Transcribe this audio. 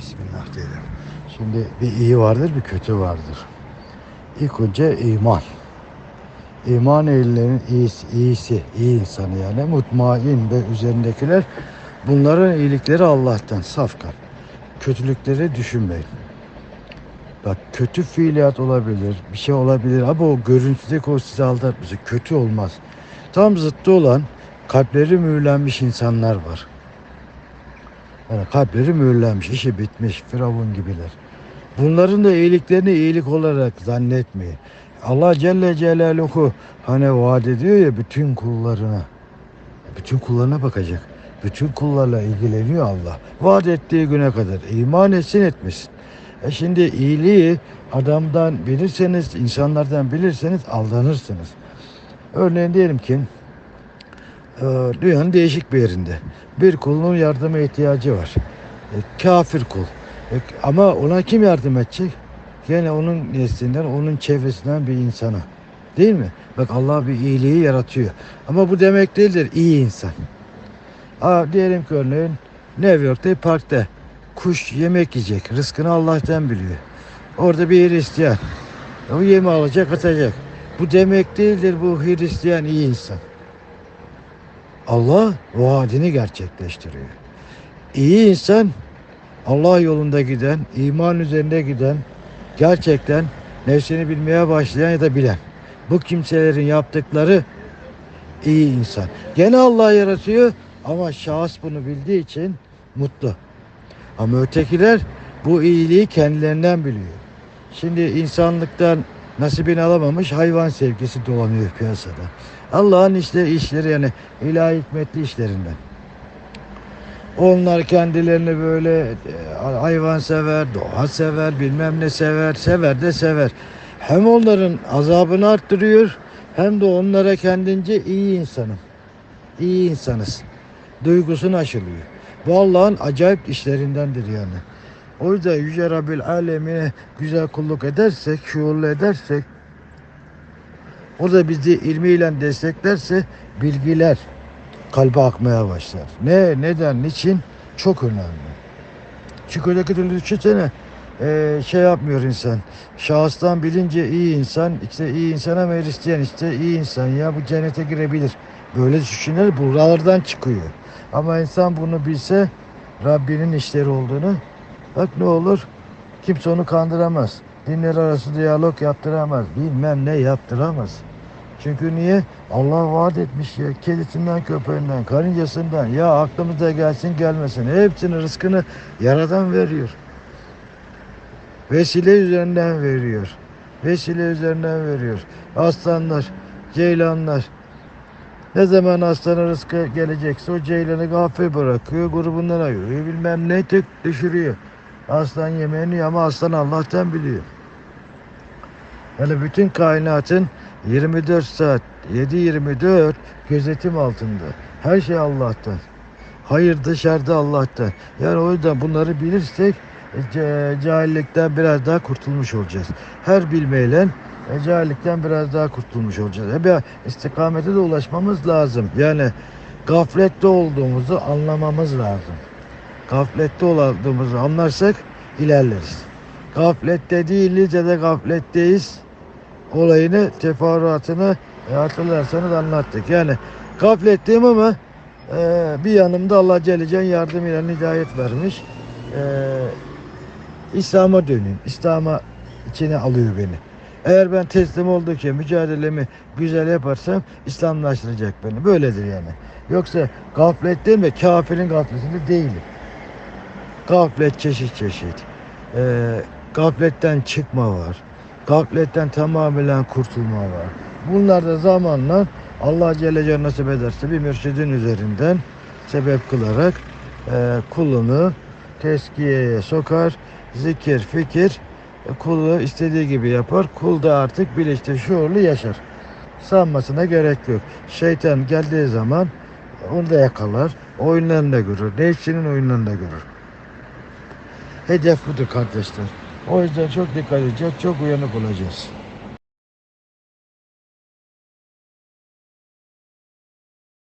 Bismillah diyelim. Şimdi bir iyi vardır bir kötü vardır. İlk önce iman. İman ehlilerinin iyisi, iyisi, iyi insanı yani mutmain ve üzerindekiler bunların iyilikleri Allah'tan safkan. Kötülükleri düşünmeyin. Bak kötü fiiliyat olabilir, bir şey olabilir ama o görüntüdeki o sizi aldatmasın. Kötü olmaz. Tam zıttı olan kalpleri mühürlenmiş insanlar var. Yani kalpleri mühürlenmiş, işi bitmiş, firavun gibiler. Bunların da iyiliklerini iyilik olarak zannetmeyin. Allah Celle Celaluhu hani vaat ediyor ya bütün kullarına. Bütün kullarına bakacak. Bütün kullarla ilgileniyor Allah. Vaat ettiği güne kadar iman etsin etmesin. E şimdi iyiliği adamdan bilirseniz, insanlardan bilirseniz aldanırsınız. Örneğin diyelim ki dünyanın değişik bir yerinde bir kulun yardıma ihtiyacı var. E, kafir kul. E, ama ona kim yardım edecek? Gene onun neslinden, onun çevresinden bir insana. Değil mi? Bak Allah bir iyiliği yaratıyor. Ama bu demek değildir iyi insan. Aa, diyelim ki örneğin New York'ta parkta kuş yemek yiyecek. Rızkını Allah'tan biliyor. Orada bir Hristiyan. O yemi alacak atacak. Bu demek değildir bu Hristiyan iyi insan. Allah vaadini gerçekleştiriyor. İyi insan Allah yolunda giden, iman üzerinde giden, gerçekten nefsini bilmeye başlayan ya da bilen. Bu kimselerin yaptıkları iyi insan. Gene Allah yaratıyor ama şahıs bunu bildiği için mutlu. Ama ötekiler bu iyiliği kendilerinden biliyor. Şimdi insanlıktan nasibini alamamış hayvan sevgisi dolanıyor piyasada. Allah'ın işte işleri yani ilahi hikmetli işlerinden. Onlar kendilerini böyle e, hayvan sever, doğa sever, bilmem ne sever, sever de sever. Hem onların azabını arttırıyor hem de onlara kendince iyi insanım. İyi insanız. Duygusunu aşılıyor. Bu Allah'ın acayip işlerindendir yani. O yüzden Yüce Rabbil Alemine güzel kulluk edersek, şuurlu edersek, o da bizi ilmiyle desteklerse bilgiler kalbe akmaya başlar. Ne, neden, niçin? Çok önemli. Çünkü öteki türlü düşünsene eee, şey yapmıyor insan. Şahıstan bilince iyi insan, işte iyi insana ama Hristiyan işte iyi insan ya bu cennete girebilir. Böyle düşünceler buralardan çıkıyor. Ama insan bunu bilse Rabbinin işleri olduğunu bak ne olur kimse onu kandıramaz. Dinler arası diyalog yaptıramaz. Bilmem ne yaptıramaz. Çünkü niye? Allah vaat etmiş ya. Kedisinden, köpeğinden, karıncasından. Ya aklımıza gelsin gelmesin. Hepsinin rızkını yaradan veriyor. Vesile üzerinden veriyor. Vesile üzerinden veriyor. Aslanlar, ceylanlar. Ne zaman aslanın rızkı gelecekse o ceylanı gafil bırakıyor. Grubundan ayırıyor. Bilmem ne tık düşürüyor. Aslan yemeğini ama aslan Allah'tan biliyor. Yani bütün kainatın 24 saat 7-24 gözetim altında. Her şey Allah'tan. Hayır dışarıda Allah'tan. Yani o yüzden bunları bilirsek e, cahillikten biraz daha kurtulmuş olacağız. Her bilmeyle e, cahillikten biraz daha kurtulmuş olacağız. E, bir istikamete de ulaşmamız lazım. Yani gaflette olduğumuzu anlamamız lazım. Gaflette olduğumuzu anlarsak ilerleriz. Gaflette değiliz ya da gafletteyiz olayını, teferruatını e, hatırlarsanız anlattık. Yani gafletteyim ama e, bir yanımda Allah Celle Celle'nin yardımıyla hidayet vermiş. E, İslam'a döneyim. İslam'a içine alıyor beni. Eğer ben teslim oldukça mücadelemi güzel yaparsam İslamlaştıracak beni. Böyledir yani. Yoksa gafletteyim ve kafirin gafletinde değilim. Gaflet çeşit çeşit. E, gafletten çıkma var. Gafletten tamamen kurtulma var. Bunlar da zamanla Allah Celle Celle nasip ederse bir mürşidin üzerinden sebep kılarak e, kulunu teskiyeye sokar. Zikir, fikir e, kulu istediği gibi yapar. Kul da artık bilinçli, şuurlu yaşar. Sanmasına gerek yok. Şeytan geldiği zaman onu da yakalar. Oyunlarını da görür. Nefsinin oyunlarını da görür. Hedef budur kardeşler. O yüzden çok dikkat edeceğiz, çok uyanık olacağız.